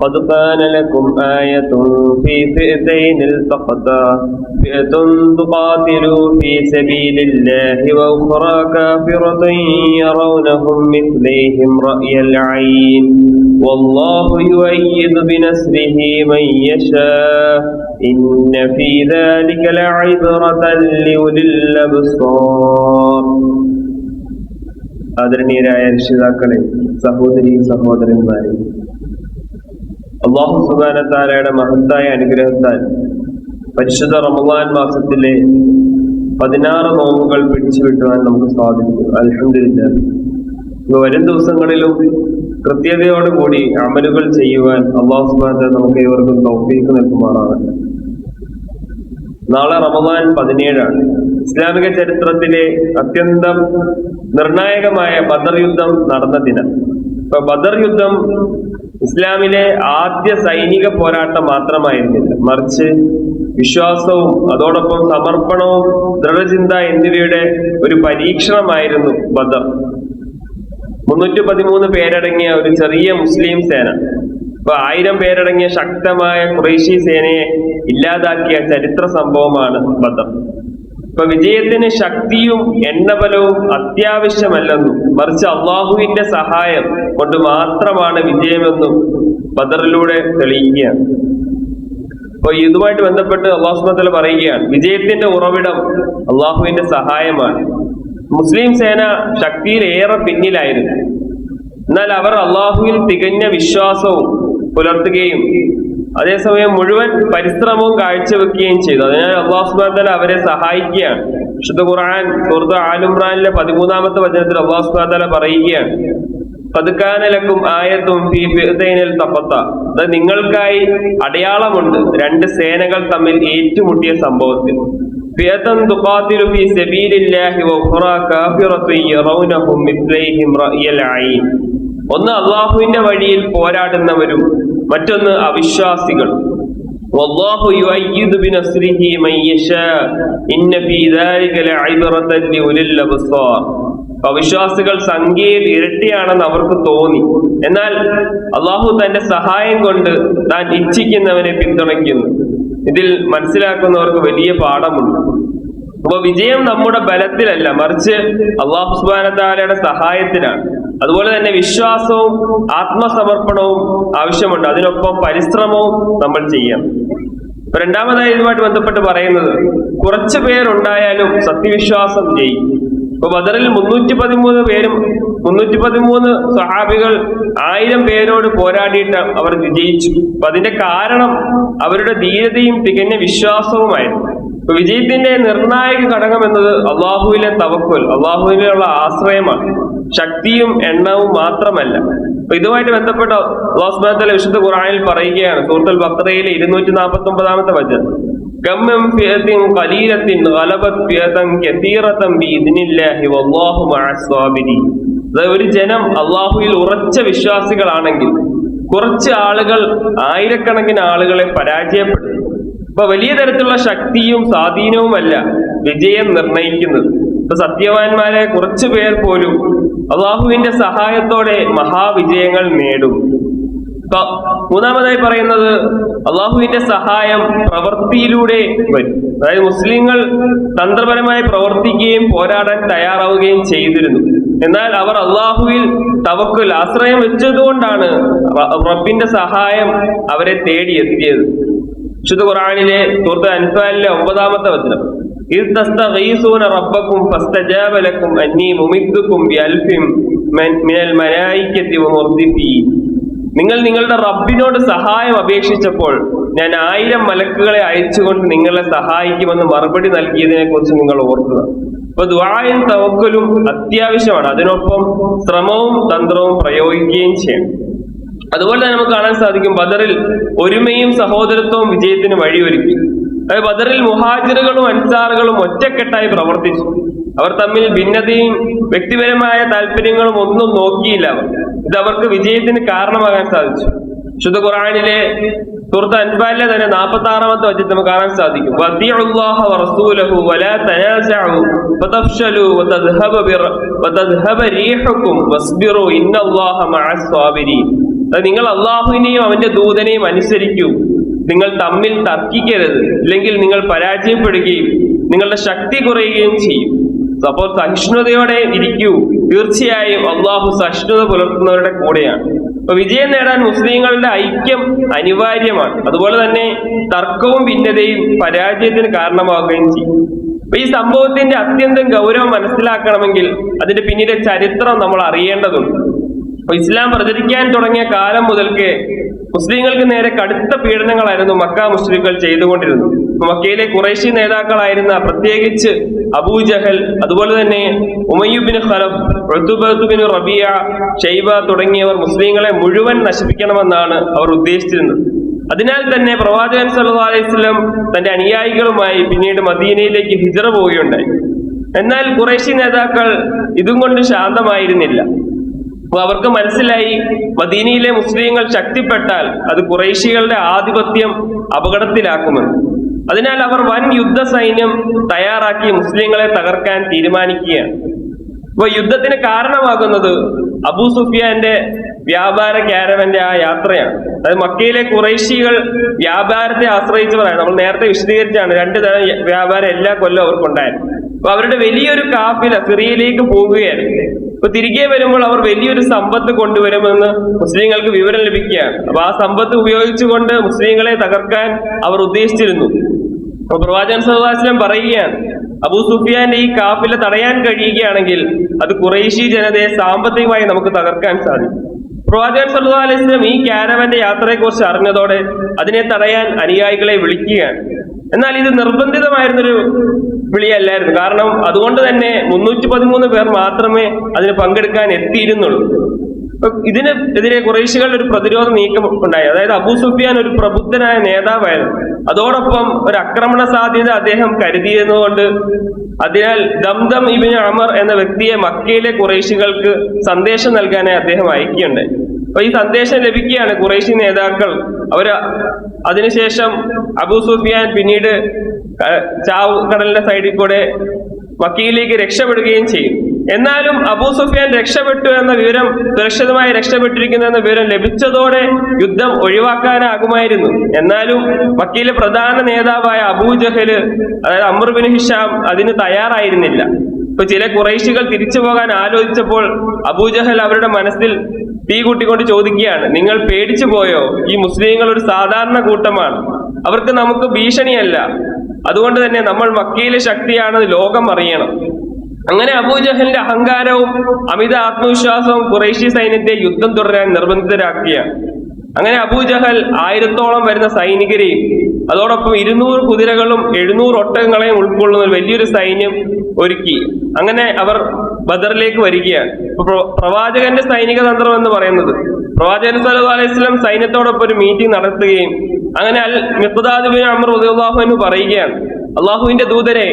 قد كان لكم آية في فئتين التقتا فئة تقاتل في سبيل الله وأخرى كافرة يرونهم مثليهم رأي العين والله يؤيد بنصره من يشاء إن في ذلك لعبرة لأولي الأبصار ആദരണീയരായ രക്ഷിതാക്കളെ സഹോദരി സഹോദരന്മാരെ അള്ളാഹു സുബാനത്താലയുടെ മഹത്തായ അനുഗ്രഹത്താൽ പരിശുദ്ധ റമദാൻ മാസത്തിലെ പതിനാറ് നോമ്പുകൾ പിടിച്ചു വിട്ടുവാൻ നമുക്ക് സാധിക്കും. അലഹമില്ല വരും ദിവസങ്ങളിലും കൃത്യതയോടുകൂടി അമലുകൾ ചെയ്യുവാൻ അള്ളാഹു സുബാനത്തെ നമുക്ക് ഇവർക്കും തൗഫീക്ക് നൽകുമാറാണ്. നാളെ റമദാൻ പതിനേഴാണ്. ഇസ്ലാമിക ചരിത്രത്തിലെ അത്യന്തം നിർണായകമായ ബദർ യുദ്ധം നടന്ന ദിനം. ഇപ്പൊ ബദർ യുദ്ധം ഇസ്ലാമിലെ ആദ്യ സൈനിക പോരാട്ടം മാത്രമായിരുന്നില്ല. മറിച്ച് വിശ്വാസവും അതോടൊപ്പം സമർപ്പണവും ദൃഢചിന്ത എന്നിവയുടെ ഒരു പരീക്ഷണമായിരുന്നു ബദർ. മുന്നൂറ്റി പതിമൂന്ന് പേരടങ്ങിയ ഒരു ചെറിയ മുസ്ലിം സേന ഇപ്പൊ ആയിരം പേരടങ്ങിയ ശക്തമായ ഖുറൈശി സേനയെ ഇല്ലാതാക്കിയ ചരിത്ര സംഭവമാണ് ബദർ. ഇപ്പൊ വിജയത്തിന് ശക്തിയും എണ്ണബലവും അത്യാവശ്യമല്ലെന്നും മറിച്ച് അള്ളാഹുവിന്റെ സഹായം കൊണ്ട് മാത്രമാണ് വിജയമെന്നും ബദറിലൂടെ തെളിയിക്കുകയാണ്. അപ്പൊ ഇതുമായിട്ട് ബന്ധപ്പെട്ട് അള്ളാഹുസ്മത്തല പറയുകയാണ് വിജയത്തിന്റെ ഉറവിടം അള്ളാഹുവിന്റെ സഹായമാണ്. മുസ്ലിം സേന ശക്തിയിൽ ഏറെ പിന്നിലായിരുന്നു. എന്നാൽ അവർ അള്ളാഹുവിൽ തികഞ്ഞ വിശ്വാസവും പുലർത്തുകയും അതേസമയം മുഴുവൻ പരിശ്രമവും കാഴ്ചവെക്കുകയും ചെയ്തു. അതിനാൽ അള്ളാഹുസ്ബാത്തല അവരെ സഹായിക്കുകയാണ്. വിശുദ്ധ ഖുർആൻ സുഹൃത്ത് ആലുംറാനിലെ പതിമൂന്നാമത്തെ വചനത്തിൽ അള്ളാഹുസ്ബാത്തല പറയുകയാണ്. പതുക്കാനലക്കും ആയത്തും ഫീ തപ്പത്ത അത് നിങ്ങൾക്കായി അടയാളമുണ്ട്. രണ്ട് സേനകൾ തമ്മിൽ ഏറ്റുമുട്ടിയ സംഭവത്തിൽ. തുഖാതിലു ഫീ സബീലില്ലാഹി യറൗനഹും ഒന്ന് അള്ളാഹുവിന്റെ വഴിയിൽ പോരാടുന്നവരും മറ്റൊന്ന് അവിശ്വാസികൾ والله يؤيد بنصره من يشاء إن في ذلك لعبرة لأولي الأبصار അവിശ്വാസികൾ സംഖ്യയിൽ ഇരട്ടിയാണെന്ന് അവർക്ക് തോന്നി എന്നാൽ അള്ളാഹു തന്റെ സഹായം കൊണ്ട് താൻ ഇച്ഛിക്കുന്നവനെ പിന്തുണയ്ക്കുന്നു ഇതിൽ മനസ്സിലാക്കുന്നവർക്ക് വലിയ പാഠമുണ്ട് അപ്പൊ വിജയം നമ്മുടെ ബലത്തിലല്ല മറിച്ച് അള്ളാഹു സുബാനത്താലയുടെ സഹായത്തിലാണ് അതുപോലെ തന്നെ വിശ്വാസവും ആത്മസമർപ്പണവും ആവശ്യമുണ്ട്. അതിനൊപ്പം പരിശ്രമവും നമ്മൾ ചെയ്യാം രണ്ടാമതായി ഇതുമായിട്ട് ബന്ധപ്പെട്ട് പറയുന്നത് കുറച്ചു പേരുണ്ടായാലും സത്യവിശ്വാസം ചെയ്യും ഇപ്പൊ ബദറിൽ മുന്നൂറ്റി പതിമൂന്ന് പേരും മുന്നൂറ്റി പതിമൂന്ന് സഹാബികൾ ആയിരം പേരോട് പോരാടിയിട്ട് അവർ വിജയിച്ചു. അപ്പൊ അതിന്റെ കാരണം അവരുടെ ധീരതയും തികഞ്ഞ വിശ്വാസവുമായിരുന്നു. ഇപ്പൊ വിജയത്തിന്റെ നിർണായക ഘടകം എന്നത് അള്ളാഹുവിലെ തവക്കുൽ അള്ളാഹുവിലുള്ള ആശ്രയമാണ്. ശക്തിയും എണ്ണവും മാത്രമല്ല. അപ്പൊ ഇതുമായിട്ട് ബന്ധപ്പെട്ട അള്ളാഹുസ്ബാത്തല വിശുദ്ധ ഖുറാനിൽ പറയുകയാണ് സൂറത്തുൽ ബക്രയിലെ ഇരുന്നൂറ്റി നാൽപ്പത്തി ഒമ്പതാമത്തെ വചനം ഗലബത് ഫിയതൻ വല്ലാഹു ഒരു ജനം അള്ളാഹുവിൽ ഉറച്ച വിശ്വാസികളാണെങ്കിൽ കുറച്ച് ആളുകൾ ആയിരക്കണക്കിന് ആളുകളെ പരാജയപ്പെടും. ഇപ്പൊ വലിയ തരത്തിലുള്ള ശക്തിയും സ്വാധീനവുമല്ല വിജയം നിർണയിക്കുന്നത്. ഇപ്പൊ സത്യവാന്മാരെ കുറച്ചു പേർ പോലും അള്ളാഹുവിന്റെ സഹായത്തോടെ മഹാവിജയങ്ങൾ നേടും. മൂന്നാമതായി പറയുന്നത് അള്ളാഹുവിന്റെ സഹായം പ്രവൃത്തിയിലൂടെ വരും. അതായത് മുസ്ലിങ്ങൾ തന്ത്രപരമായി പ്രവർത്തിക്കുകയും പോരാടാൻ തയ്യാറാവുകയും ചെയ്തിരുന്നു. എന്നാൽ അവർ അള്ളാഹുവിൽ തവക്കുൽ ആശ്രയം വെച്ചതുകൊണ്ടാണ് റബ്ബിന്റെ സഹായം അവരെ തേടിയെത്തിയത്. വിശുദ്ധ ഖുർആനിലെ സൂറത്ത് അൻഫാലിലെ ഒമ്പതാമത്തെ വചനം. ഫസ്തജാബലക്കും മിനൽ നിങ്ങൾ നിങ്ങളുടെ റബ്ബിനോട് സഹായം അപേക്ഷിച്ചപ്പോൾ ഞാൻ ആയിരം മലക്കുകളെ അയച്ചുകൊണ്ട് നിങ്ങളെ സഹായിക്കുമെന്ന് മറുപടി നൽകിയതിനെ കുറിച്ച് നിങ്ങൾ ഓർക്കുക. അപ്പൊ ദ്വായും തവക്കലും അത്യാവശ്യമാണ്. അതിനൊപ്പം ശ്രമവും തന്ത്രവും പ്രയോഗിക്കുകയും ചെയ്യണം. അതുപോലെ തന്നെ നമുക്ക് കാണാൻ സാധിക്കും ബദറിൽ ഒരുമയും സഹോദരത്വവും വിജയത്തിന് വഴിയൊരുക്കി. ബദറിൽ മുഹാജിറുകളും അൻസാറുകളും ഒറ്റക്കെട്ടായി പ്രവർത്തിച്ചു. അവർ തമ്മിൽ ഭിന്നതയും വ്യക്തിപരമായ താല്പര്യങ്ങളും ഒന്നും നോക്കിയില്ല ഇത് അവർക്ക് വിജയത്തിന് കാരണമാകാൻ സാധിച്ചു. ശുദ്ധ ഖുറാനിലെ സുഹൃത്ത് അൻപാലിലെ തന്നെ നാൽപ്പത്തി ആറാമത്തെ വചനത്തിൽ നമുക്ക് കാണാൻ സാധിക്കും. നിങ്ങൾ അള്ളാഹുവിനെയും അവന്റെ ദൂതനെയും അനുസരിക്കൂ. നിങ്ങൾ തമ്മിൽ തർക്കിക്കരുത്. ഇല്ലെങ്കിൽ നിങ്ങൾ പരാജയപ്പെടുകയും നിങ്ങളുടെ ശക്തി കുറയുകയും ചെയ്യും. അപ്പോൾ സഹിഷ്ണുതയോടെ ഇരിക്കൂ. തീർച്ചയായും അള്ളാഹു സഹിഷ്ണുത പുലർത്തുന്നവരുടെ കൂടെയാണ്. അപ്പൊ വിജയം നേടാൻ മുസ്ലിങ്ങളുടെ ഐക്യം അനിവാര്യമാണ്. അതുപോലെ തന്നെ തർക്കവും ഭിന്നതയും പരാജയത്തിന് കാരണമാവുകയും ചെയ്യും. അപ്പൊ ഈ സംഭവത്തിന്റെ അത്യന്തം ഗൗരവം മനസ്സിലാക്കണമെങ്കിൽ അതിന്റെ പിന്നിലെ ചരിത്രം നമ്മൾ അറിയേണ്ടതുണ്ട്. അപ്പൊ ഇസ്ലാം പ്രചരിക്കാൻ തുടങ്ങിയ കാലം മുതൽക്ക് മുസ്ലിങ്ങൾക്ക് നേരെ കടുത്ത പീഡനങ്ങളായിരുന്നു മക്ക മുസ്ലിങ്ങൾ ചെയ്തുകൊണ്ടിരുന്നത്. മക്കയിലെ കുറേശി നേതാക്കളായിരുന്ന പ്രത്യേകിച്ച് അബൂജഹൽ അതുപോലെ തന്നെ ഉമയ്യുബിൻ ഖലഫ് ഋതുബിൻ റബിയ ഷൈബ തുടങ്ങിയവർ മുസ്ലിങ്ങളെ മുഴുവൻ നശിപ്പിക്കണമെന്നാണ് അവർ ഉദ്ദേശിച്ചിരുന്നത്. അതിനാൽ തന്നെ പ്രവാചകൻ സല്ലു അലൈഹി വസല്ലം തന്റെ അനുയായികളുമായി പിന്നീട് മദീനയിലേക്ക് ഹിജറ പോവുകയുണ്ടായി. എന്നാൽ കുറേശി നേതാക്കൾ ഇതും കൊണ്ട് ശാന്തമായിരുന്നില്ല. അപ്പൊ അവർക്ക് മനസ്സിലായി മദീനയിലെ മുസ്ലിങ്ങൾ ശക്തിപ്പെട്ടാൽ അത് കുറേശികളുടെ ആധിപത്യം അപകടത്തിലാക്കുമെന്ന്. അതിനാൽ അവർ വൻ യുദ്ധ സൈന്യം തയ്യാറാക്കി മുസ്ലിങ്ങളെ തകർക്കാൻ തീരുമാനിക്കുകയാണ്. അപ്പൊ യുദ്ധത്തിന് കാരണമാകുന്നത് അബൂ സുഫിയാന്റെ വ്യാപാര കാരവന്റെ ആ യാത്രയാണ്. അതായത് മക്കയിലെ കുറേശികൾ വ്യാപാരത്തെ ആശ്രയിച്ചവരാണ്. നമ്മൾ നേരത്തെ വിശദീകരിച്ചാണ് രണ്ട് തരം വ്യാപാരം എല്ലാ കൊല്ലവും അവർക്കുണ്ടായിരുന്നു. അപ്പൊ അവരുടെ വലിയൊരു കാഫില സിറിയയിലേക്ക് പോകുകയായിരുന്നു അപ്പൊ തിരികെ വരുമ്പോൾ അവർ വലിയൊരു സമ്പത്ത് കൊണ്ടുവരുമെന്ന് മുസ്ലിങ്ങൾക്ക് വിവരം ലഭിക്കുകയാണ്. അപ്പൊ ആ സമ്പത്ത് ഉപയോഗിച്ചുകൊണ്ട് മുസ്ലിങ്ങളെ തകർക്കാൻ അവർ ഉദ്ദേശിച്ചിരുന്നു. അപ്പൊ പ്രവാചകൻ സഹവാസനം പറയുകയാണ് അബൂ സുഫിയാന്റെ ഈ കാഫില തടയാൻ കഴിയുകയാണെങ്കിൽ അത് കുറേശി ജനതയെ സാമ്പത്തികമായി നമുക്ക് തകർക്കാൻ സാധിക്കും. പ്രവാചകൻ സല്ലു അലൈഹി ഈ ക്യാരവന്റെ യാത്രയെക്കുറിച്ച് അറിഞ്ഞതോടെ അതിനെ തടയാൻ അനുയായികളെ വിളിക്കുകയാണ്. എന്നാൽ ഇത് നിർബന്ധിതമായിരുന്നൊരു വിളിയല്ലായിരുന്നു. കാരണം അതുകൊണ്ട് തന്നെ മുന്നൂറ്റി പതിമൂന്ന് പേർ മാത്രമേ അതിന് പങ്കെടുക്കാൻ എത്തിയിരുന്നുള്ളൂ. ഇതിന് എതിരെ കുറേശികളുടെ ഒരു പ്രതിരോധ നീക്കം ഉണ്ടായി. അതായത് അബൂ സുഫിയാൻ ഒരു പ്രബുദ്ധനായ നേതാവായിരുന്നു. അതോടൊപ്പം ഒരു ആക്രമണ സാധ്യത അദ്ദേഹം കരുതിയിരുന്നതുകൊണ്ട് അതിനാൽ ദംദം ഇബിൻ അമർ എന്ന വ്യക്തിയെ മക്കയിലെ കുറേശികൾക്ക് സന്ദേശം നൽകാനായി അദ്ദേഹം അയക്കുകയുണ്ടായി. അപ്പൊ ഈ സന്ദേശം ലഭിക്കുകയാണ് കുറേശി നേതാക്കൾ. അവർ അതിനുശേഷം അബൂ സുഫിയാൻ പിന്നീട് ചാവു ചാവ് കടലിന്റെ സൈഡിൽ കൂടെ മക്കിയിലേക്ക് രക്ഷപ്പെടുകയും ചെയ്യും. എന്നാലും അബൂ സുഫിയാൻ രക്ഷപ്പെട്ടു എന്ന വിവരം സുരക്ഷിതമായി രക്ഷപ്പെട്ടിരിക്കുന്നു എന്ന വിവരം ലഭിച്ചതോടെ യുദ്ധം ഒഴിവാക്കാനാകുമായിരുന്നു. എന്നാലും മക്കിയിലെ പ്രധാന നേതാവായ അബൂ ജഹൽ അതായത് അമർ ബിൻ ഹിഷാം അതിന് തയ്യാറായിരുന്നില്ല. ഇപ്പൊ ചില കുറേശികൾ തിരിച്ചു പോകാൻ ആലോചിച്ചപ്പോൾ അബൂജഹൽ അവരുടെ മനസ്സിൽ തീ കൂട്ടിക്കൊണ്ട് ചോദിക്കുകയാണ് നിങ്ങൾ പേടിച്ചു പോയോ? ഈ മുസ്ലിങ്ങൾ ഒരു സാധാരണ കൂട്ടമാണ്. അവർക്ക് നമുക്ക് ഭീഷണിയല്ല. അതുകൊണ്ട് തന്നെ നമ്മൾ മക്കയിലെ ശക്തിയാണെന്ന് ലോകം അറിയണം. അങ്ങനെ അബൂജഹലിന്റെ അഹങ്കാരവും അമിത ആത്മവിശ്വാസവും കുറേശി സൈന്യത്തെ യുദ്ധം തുടരാൻ നിർബന്ധിതരാക്കുകയാണ്. അങ്ങനെ അബൂജഹൽ ആയിരത്തോളം വരുന്ന സൈനികരെയും അതോടൊപ്പം ഇരുന്നൂറ് കുതിരകളും എഴുന്നൂറ് ഒട്ടകങ്ങളെയും ഉൾക്കൊള്ളുന്ന വലിയൊരു സൈന്യം ഒരുക്കി. അങ്ങനെ അവർ ബദറിലേക്ക് വരികയാണ്. പ്രവാചകന്റെ സൈനിക തന്ത്രം എന്ന് പറയുന്നത് പ്രവാചകൻ സല്ലല്ലാഹു അലൈഹി വസല്ലം സൈന്യത്തോടൊപ്പം ഒരു മീറ്റിംഗ് നടത്തുകയും അങ്ങനെ അൽ മിഖ്ദാദ് അമർ റളിയല്ലാഹു എന്ന് പറയുകയാണ് അള്ളാഹുവിന്റെ ദൂതരെ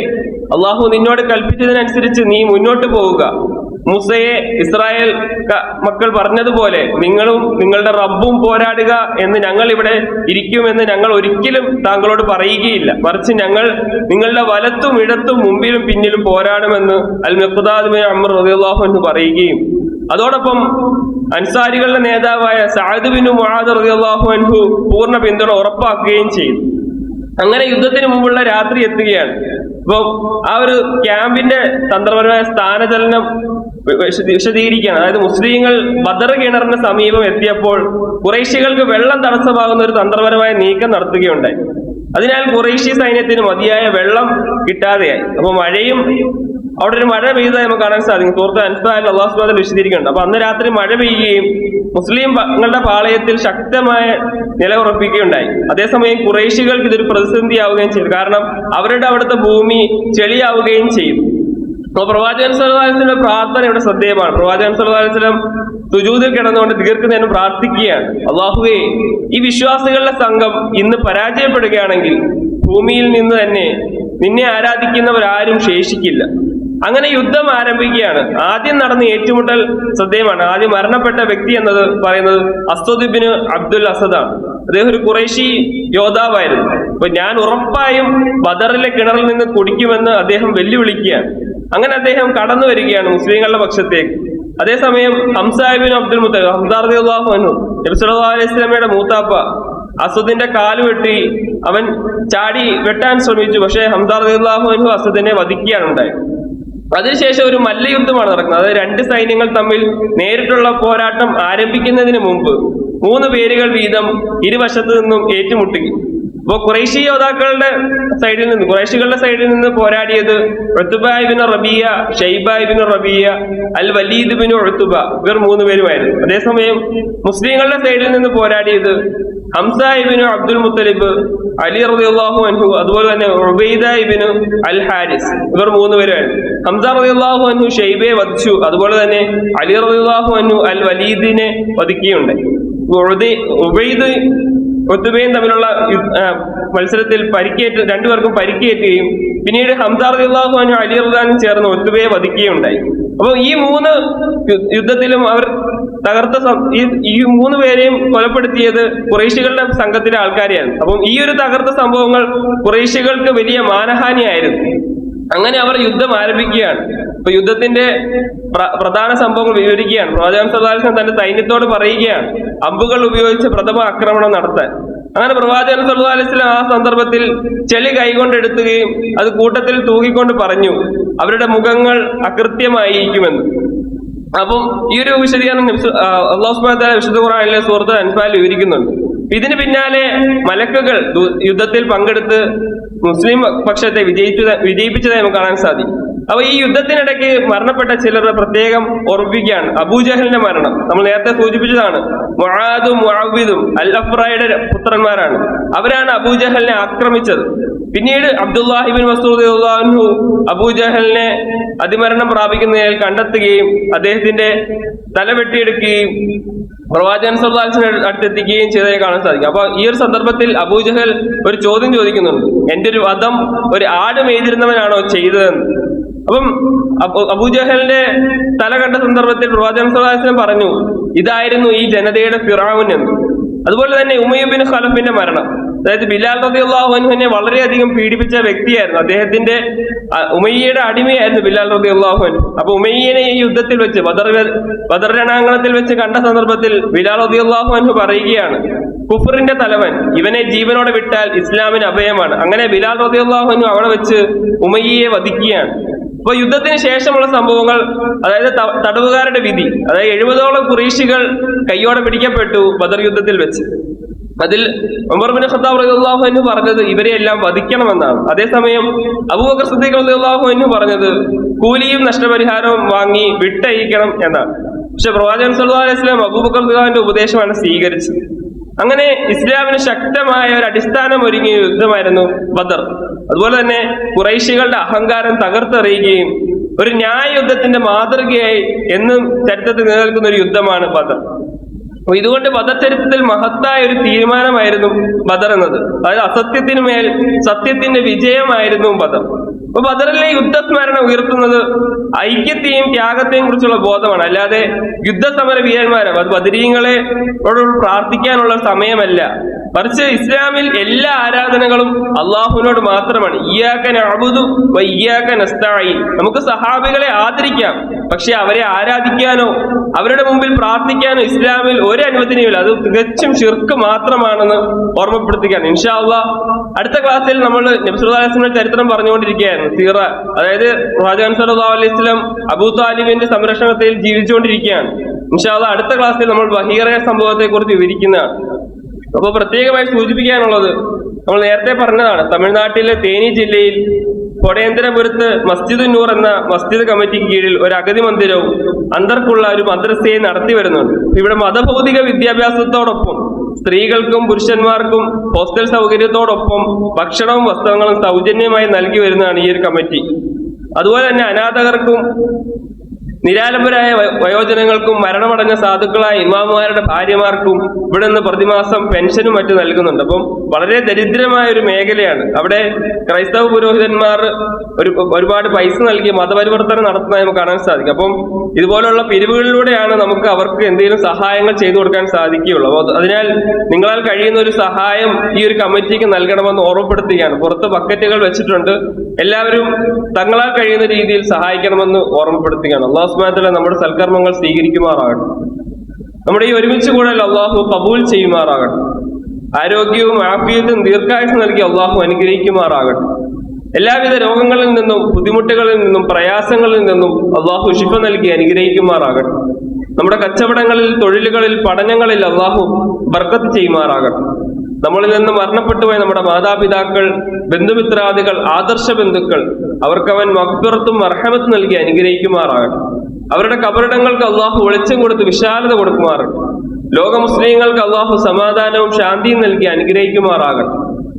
അള്ളാഹു നിന്നോട് കൽപ്പിച്ചതിനനുസരിച്ച് നീ മുന്നോട്ട് പോവുക. മൂസയെ ഇസ്രായേൽ മക്കൾ പറഞ്ഞതുപോലെ നിങ്ങളും നിങ്ങളുടെ റബ്ബും പോരാടുക എന്ന് ഞങ്ങൾ ഇവിടെ ഇരിക്കുമെന്ന് ഞങ്ങൾ ഒരിക്കലും താങ്കളോട് പറയുകയില്ല. മറിച്ച് ഞങ്ങൾ നിങ്ങളുടെ വലത്തും ഇടത്തും മുമ്പിലും പിന്നിലും പോരാടുമെന്ന് അൽ മിഖ്ദാദ് അമർ റബിള്ളാഹു എന്ന് പറയുകയും അതോടൊപ്പം അൻസാരികളുടെ നേതാവായ സഅദ് ബിൻ മുആദ് റബിള്ളാഹു അൻഹു പൂർണ പിന്തുണ ഉറപ്പാക്കുകയും ചെയ്തു. അങ്ങനെ യുദ്ധത്തിന് മുമ്പുള്ള രാത്രി എത്തുകയാണ്. അപ്പൊ ആ ഒരു ക്യാമ്പിന്റെ തന്ത്രപരമായ സ്ഥാനചലനം വിശദീകരിക്കുകയാണ്. അതായത് മുസ്ലിങ്ങൾ ബദർ കിണറിന് സമീപം എത്തിയപ്പോൾ കുറേശികൾക്ക് വെള്ളം തടസ്സമാകുന്ന ഒരു തന്ത്രപരമായ നീക്കം നടത്തുകയുണ്ടായി. അതിനാൽ കുറേശി സൈന്യത്തിന് മതിയായ വെള്ളം കിട്ടാതെയായി. അപ്പൊ മഴയും അവിടെ ഒരു മഴ പെയ്തതായി നമുക്ക് കാണാൻ സാധിക്കും. സുഹൃത്ത് അൻഫാൽ അള്ളാഹു സുബാദ് വിശദീകരിക്കുന്നുണ്ട്. അപ്പൊ അന്ന് രാത്രി മഴ പെയ്യുകയും മുസ്ലിം പങ്ങളുടെ പാളയത്തിൽ ശക്തമായ നിലയുറപ്പിക്കുകയുണ്ടായി അതേസമയം കുറേശികൾക്ക് ഇതൊരു പ്രതിസന്ധിയാവുകയും ചെയ്തു. കാരണം അവരുടെ അവിടുത്തെ ഭൂമി ചെളിയാവുകയും ചെയ്യും അപ്പൊ പ്രവാചകൻ സല്ലാസ്ലമിന്റെ പ്രാർത്ഥന ഇവിടെ ശ്രദ്ധേയമാണ്. പ്രവാചകൻ സല്ലാസ്ലം സുജൂതിൽ കിടന്നുകൊണ്ട് ദീർഘനേരം പ്രാർത്ഥിക്കുകയാണ്. അള്ളാഹുവേ ഈ വിശ്വാസികളുടെ സംഘം ഇന്ന് പരാജയപ്പെടുകയാണെങ്കിൽ ഭൂമിയിൽ നിന്ന് തന്നെ നിന്നെ ആരാധിക്കുന്നവരാരും ശേഷിക്കില്ല. അങ്ങനെ യുദ്ധം ആരംഭിക്കുകയാണ്. ആദ്യം നടന്ന ഏറ്റുമുട്ടൽ ശ്രദ്ധേയമാണ്. ആദ്യം മരണപ്പെട്ട വ്യക്തി എന്നത് പറയുന്നത് അസ്വദിബിന് അബ്ദുൽ അസദാണ്. അദ്ദേഹം ഒരു കുറേശി യോദ്ധാവായിരുന്നു. അപ്പൊ ഞാൻ ഉറപ്പായും ബദറിലെ കിണറിൽ നിന്ന് കുടിക്കുമെന്ന് അദ്ദേഹം വെല്ലുവിളിക്കുകയാണ്. അങ്ങനെ അദ്ദേഹം കടന്നു വരികയാണ് മുസ്ലിങ്ങളുടെ പക്ഷത്തേക്ക്. അതേസമയം ഹംസാഹിബിൻ അബ്ദുൽ മുത്തലിബ് അനു നബിസ്വല്ലാ അലൈഹി സ്വലമയുടെ മൂത്താപ്പ അസദിന്റെ കാൽ വെട്ടി അവൻ ചാടി വെട്ടാൻ ശ്രമിച്ചു. പക്ഷേ ഹംസാർദിള്ളാഹു അനു അസദിനെ വധിക്കുകയാണ് ഉണ്ടായത്. അതിനുശേഷം ഒരു മല്ലയുദ്ധമാണ് നടക്കുന്നത്. അതായത് രണ്ട് സൈന്യങ്ങൾ തമ്മിൽ നേരിട്ടുള്ള പോരാട്ടം ആരംഭിക്കുന്നതിന് മുമ്പ് മൂന്ന് പേരുകൾ വീതം ഇരുവശത്തു നിന്നും ഏറ്റുമുട്ടി. അപ്പോൾ കുറേശ്ശി യോദ്ധാക്കളുടെ സൈഡിൽ നിന്ന് കുറേശികളുടെ സൈഡിൽ നിന്ന് പോരാടിയത് ഒത്തുബായിബിന് റബിയ ഷെയ്ബായിബിന് റബിയ അൽ വലീദ് ബിൻ ഒഴുത്തുബ ഇവർ മൂന്ന് പേരുമായിരുന്നു. അതേസമയം മുസ്ലിങ്ങളുടെ സൈഡിൽ നിന്ന് പോരാടിയത് ഹംസായിബിന് അബ്ദുൽ മുത്തലിബ് അലി റളിയല്ലാഹു അൻഹു അതുപോലെ തന്നെ ഉബൈദ ഇബ്നു അൽ ഹാരിസ് ഇവർ മൂന്ന് പേരാണ്. ഹംസ റളിയല്ലാഹു അൻഹു ഷെയ്ബെ വധിച്ചു അതുപോലെ തന്നെ അലി റളിയല്ലാഹു അൻഹു അൽ വലീദിനെ വധിക്കുകയുണ്ട് ഉബൈദ് ഒത്തുബയും തമ്മിലുള്ള മത്സരത്തിൽ പരിക്കേറ്റ് രണ്ടുപേർക്കും പരിക്കേറ്റുകയും പിന്നീട് ഹംസാർ അള്ളാഹു അനു അലി റുദാനും ചേർന്ന് ഒത്തുബയെ വധിക്കുകയുണ്ടായി. അപ്പോൾ ഈ മൂന്ന് യുദ്ധത്തിലും അവർ തകർത്ത ഈ മൂന്ന് പേരെയും കൊലപ്പെടുത്തിയത് കുറേശികളുടെ സംഘത്തിലെ ആൾക്കാരെയാണ്. അപ്പം ഈ ഒരു തകർത്ത സംഭവങ്ങൾ കുറേശികൾക്ക് വലിയ മാനഹാനിയായിരുന്നു. അങ്ങനെ അവർ യുദ്ധം ആരംഭിക്കുകയാണ്. അപ്പൊ യുദ്ധത്തിന്റെ പ്രധാന സംഭവങ്ങൾ വിവരിക്കുകയാണ്. പ്രവാചകൻ സദാലിസം തന്റെ സൈന്യത്തോട് പറയുകയാണ് അമ്പുകൾ ഉപയോഗിച്ച് പ്രഥമ ആക്രമണം നടത്താൻ. അങ്ങനെ പ്രവാചകൻ വസല്ലം ആ സന്ദർഭത്തിൽ ചെളി കൈകൊണ്ടെടുത്തുകയും അത് കൂട്ടത്തിൽ തൂക്കിക്കൊണ്ട് പറഞ്ഞു അവരുടെ മുഖങ്ങൾ അകൃത്യമായിരിക്കുമെന്ന്. അപ്പം ഈ ഒരു വിശദീകരണം നബ്സ്- ആ, അള്ളാഹു സുബ്ഹാനഹു വിശുദ്ധ ഖുറാനിലെ സുഹൃത്ത് അൻഫാൽ വിവരിക്കുന്നുണ്ട്. ഇതിന് പിന്നാലെ മലക്കുകൾ യുദ്ധത്തിൽ പങ്കെടുത്ത് മുസ്ലിം പക്ഷത്തെ വിജയിച്ചു വിജയിപ്പിച്ചതായി നമുക്ക് കാണാൻ സാധിക്കും. അപ്പൊ ഈ യുദ്ധത്തിനിടയ്ക്ക് മരണപ്പെട്ട ചിലരുടെ പ്രത്യേകം ഓർപ്പിക്കുകയാണ് അബൂജഹലിന്റെ മരണം. നമ്മൾ നേരത്തെ സൂചിപ്പിച്ചതാണ്. മൊഹാദും അഫ്രയുടെ പുത്രന്മാരാണ്. അവരാണ് അബൂജഹലിനെ ആക്രമിച്ചത്. പിന്നീട് അബ്ദുല്ലാഹിബിൻ മസൂദ് അബൂജഹലിനെ അതിമരണം പ്രാപിക്കുന്നതിൽ കണ്ടെത്തുകയും അദ്ദേഹത്തിന്റെ തല വെട്ടിയെടുക്കുകയും പ്രവാചകൻ സല്ലാസിനെ അടുത്തെത്തിക്കുകയും ചെയ്തതായി കാണാൻ സാധിക്കും. അപ്പൊ ഈ ഒരു സന്ദർഭത്തിൽ അബൂജഹൽ ഒരു ചോദ്യം ചോദിക്കുന്നുണ്ട്. എന്റെ ഒരു വധം ഒരു ആട് മേയ്തിരുന്നവനാണോ ചെയ്തതെന്ന്? അപ്പം അബൂജഹലിന്റെ തല കണ്ട സന്ദർഭത്തിൽ പ്രവാചകൻ സല്ലാസിനും പറഞ്ഞു ഇതായിരുന്നു ഈ ജനതയുടെ ഫിറാവുൻ എന്ന് അതുപോലെ തന്നെ ഉമയുബിൻ ഖലഫിന്റെ മരണം. അതായത് ബിലാൽ റബിഅള്ളാഹു അനുവിനെ വളരെയധികം പീഡിപ്പിച്ച വ്യക്തിയായിരുന്നു. അദ്ദേഹത്തിന്റെ ഉമയ്യയുടെ അടിമയായിരുന്നു ബിലാൽ റബിഅള്ളാഹു അനു അപ്പൊ ഉമയ്യനെ ഈ യുദ്ധത്തിൽ വെച്ച് ബദർ ബദർ രണാങ്കണത്തിൽ വെച്ച് കണ്ട സന്ദർഭത്തിൽ ബിലാൽ റബിഅള്ളാഹു അനു പറയുകയാണ് കുഫറിന്റെ തലവൻ ഇവനെ ജീവനോടെ വിട്ടാൽ ഇസ്ലാമിന് അഭയമാണ്. അങ്ങനെ ബിലാൽ റബിഅള്ളാഹു അനു അവിടെ വെച്ച് ഉമയ്യയെ വധിക്കുകയാണ്. അപ്പൊ യുദ്ധത്തിന് ശേഷമുള്ള സംഭവങ്ങൾ അതായത് തടവുകാരുടെ വിധി അതായത് എഴുപതോളം കുറീശികൾ കയ്യോടെ പിടിക്കപ്പെട്ടു ബദർ യുദ്ധത്തിൽ വെച്ച്. അതിൽ ഉമർ ബിൻ ഖത്താബ് റളിയല്ലാഹു അൻഹു പറഞ്ഞത് ഇവരെ എല്ലാം വധിക്കണമെന്നാണ്. അതേസമയം അബൂബക്കർ സിദ്ദീഖ് റളിയല്ലാഹു അൻഹു പറഞ്ഞത് കൂലിയും നഷ്ടപരിഹാരവും വാങ്ങി വിട്ടയക്കണം എന്നാണ്. പക്ഷെ പ്രവാചകൻ സല്ലല്ലാഹു അലൈഹി വസല്ലം അബൂബക്കർ റളിയല്ലാഹുവിന്റെ ഉപദേശമാണ് സ്വീകരിച്ചത്. അങ്ങനെ ഇസ്ലാമിന് ശക്തമായ ഒരു അടിസ്ഥാനം ഒരുങ്ങിയ യുദ്ധമായിരുന്നു ബദർ. അതുപോലെ തന്നെ കുറൈശികളുടെ അഹങ്കാരം തകർത്തെറിയുകയും ഒരു ന്യായ യുദ്ധത്തിന്റെ മാതൃകയായി എന്നും ചരിത്രത്തിൽ നിലനിൽക്കുന്ന ഒരു യുദ്ധമാണ് ബദർ. അപ്പൊ ഇതുകൊണ്ട് ബദർ ചരിത്രത്തിൽ മഹത്തായ ഒരു തീരുമാനമായിരുന്നു ബദർ എന്നത്. അതായത് അസത്യത്തിന് മേൽ സത്യത്തിന്റെ വിജയമായിരുന്നു ബദർ. അപ്പൊ ബദറിലെ യുദ്ധസ്മരണ ഉയർത്തുന്നത് ഐക്യത്തെയും ത്യാഗത്തെയും കുറിച്ചുള്ള ബോധമാണ്. അല്ലാതെ യുദ്ധസമര വീരന്മാരെ ബദരീങ്ങളെ പ്രാർത്ഥിക്കാനുള്ള സമയമല്ല. മറിച്ച് ഇസ്ലാമിൽ എല്ലാ ആരാധനകളും അള്ളാഹുവിനോട് മാത്രമാണ്. ഇയാക്കൻ അബുദു വയ്യാക്കൻ അസ്തായി നമുക്ക് സഹാബികളെ ആദരിക്കാം പക്ഷെ അവരെ ആരാധിക്കാനോ അവരുടെ മുമ്പിൽ പ്രാർത്ഥിക്കാനോ ഇസ്ലാമിൽ ഒരു അനുമതിയുമില്ല അത് തികച്ചും ശിർക്ക് മാത്രമാണെന്ന് ഓർമ്മപ്പെടുത്തുകയാണ്. ഇൻഷാ അടുത്ത ക്ലാസ്സിൽ നമ്മൾ നബ്സുല്ലാസ്ലിന്റെ ചരിത്രം പറഞ്ഞുകൊണ്ടിരിക്കുകയായിരുന്നു സീറ അതായത് റാജാൻ സല്ലല്ലാഹു അലൈഹി സ്വലം അബൂ താലിബിന്റെ സംരക്ഷണത്തിൽ ജീവിച്ചുകൊണ്ടിരിക്കുകയാണ്. ഇൻഷാ അടുത്ത ക്ലാസ്സിൽ നമ്മൾ ബഹീറ സംഭവത്തെ കുറിച്ച് വിവരിക്കുന്നതാണ്. അപ്പോൾ പ്രത്യേകമായി സൂചിപ്പിക്കാനുള്ളത് നമ്മൾ നേരത്തെ പറഞ്ഞതാണ് തമിഴ്നാട്ടിലെ തേനി ജില്ലയിൽ കൊടയന്തരപുരത്ത് മസ്ജിദ് നൂർ എന്ന മസ്ജിദ് കമ്മിറ്റിക്ക് കീഴിൽ ഒരു അഗതി മന്ദിരവും അന്തർക്കുള്ള ഒരു മദ്രസയും നടത്തി വരുന്നുണ്ട്. ഇവിടെ മതഭൗതിക വിദ്യാഭ്യാസത്തോടൊപ്പം സ്ത്രീകൾക്കും പുരുഷന്മാർക്കും ഹോസ്റ്റൽ സൗകര്യത്തോടൊപ്പം ഭക്ഷണവും വസ്ത്രങ്ങളും സൗജന്യമായി നൽകി വരുന്നതാണ് ഈ ഒരു കമ്മിറ്റി. അതുപോലെ തന്നെ അനാഥകർക്കും നിരാലംബരായ വയോജനങ്ങൾക്കും മരണമടഞ്ഞ സാധുക്കളായ ഇമാമുമാരുടെ ഭാര്യമാർക്കും ഇവിടെ നിന്ന് പ്രതിമാസം പെൻഷനും മറ്റും നൽകുന്നുണ്ട്. അപ്പം വളരെ ദരിദ്രമായ ഒരു മേഖലയാണ്. അവിടെ ക്രൈസ്തവ പുരോഹിതന്മാർ ഒരു ഒരുപാട് പൈസ നൽകി മതപരിവർത്തനം നടത്തുന്നതായി നമുക്ക് കാണാൻ സാധിക്കും. അപ്പം ഇതുപോലുള്ള പിരിവുകളിലൂടെയാണ് നമുക്ക് അവർക്ക് എന്തെങ്കിലും സഹായങ്ങൾ ചെയ്തു കൊടുക്കാൻ സാധിക്കുകയുള്ളൂ. അതിനാൽ നിങ്ങളാൽ കഴിയുന്ന ഒരു സഹായം ഈ ഒരു കമ്മിറ്റിക്ക് നൽകണമെന്ന് ഓർമ്മപ്പെടുത്തുകയാണ്. പുറത്ത് ബക്കറ്റുകൾ വെച്ചിട്ടുണ്ട്. എല്ലാവരും തങ്ങളാൽ കഴിയുന്ന രീതിയിൽ സഹായിക്കണമെന്ന് ഓർമ്മപ്പെടുത്തുകയാണ്. അള്ളാഹു സുബ്ഹാനഹു നമ്മുടെ സൽക്കർമ്മങ്ങൾ സ്വീകരിക്കുമാറാകട്ടെ. നമ്മുടെ ഈ ഒരുമിച്ച് കൂടൽ അള്ളാഹു കബൂൽ ചെയ്യുമാറാകട്ടെ. ആരോഗ്യവും ആഫിയത്തും ദീർഘായുസ് നൽകി അള്ളാഹു അനുഗ്രഹിക്കുമാറാകട്ടെ. എല്ലാവിധ രോഗങ്ങളിൽ നിന്നും ബുദ്ധിമുട്ടുകളിൽ നിന്നും പ്രയാസങ്ങളിൽ നിന്നും അള്ളാഹു ശിഫ നൽകി അനുഗ്രഹിക്കുമാറാകട്ടെ. നമ്മുടെ കച്ചവടങ്ങളിൽ തൊഴിലുകളിൽ പഠനങ്ങളിൽ അള്ളാഹു ബർക്കത്ത് ചെയ്യുമാറാകട്ടെ. നമ്മളിൽ നിന്ന് മരണപ്പെട്ടുപോയ നമ്മുടെ മാതാപിതാക്കൾ ബന്ധുമിത്രാദികൾ ആദർശ ബന്ധുക്കൾ അവർക്കവൻ മക്ബിറത്തും അർഹമത്തും നൽകി അനുഗ്രഹിക്കുമാറാകട്ടെ. അവരുടെ കബറിടങ്ങൾക്ക് അള്ളാഹു വെളിച്ചം കൊടുത്ത് വിശാലത കൊടുക്കുമാറാകട്ടെ. ലോക മുസ്ലിങ്ങൾക്ക് അള്ളാഹു സമാധാനവും ശാന്തിയും നൽകി അനുഗ്രഹിക്കുമാറാകട്ടെ.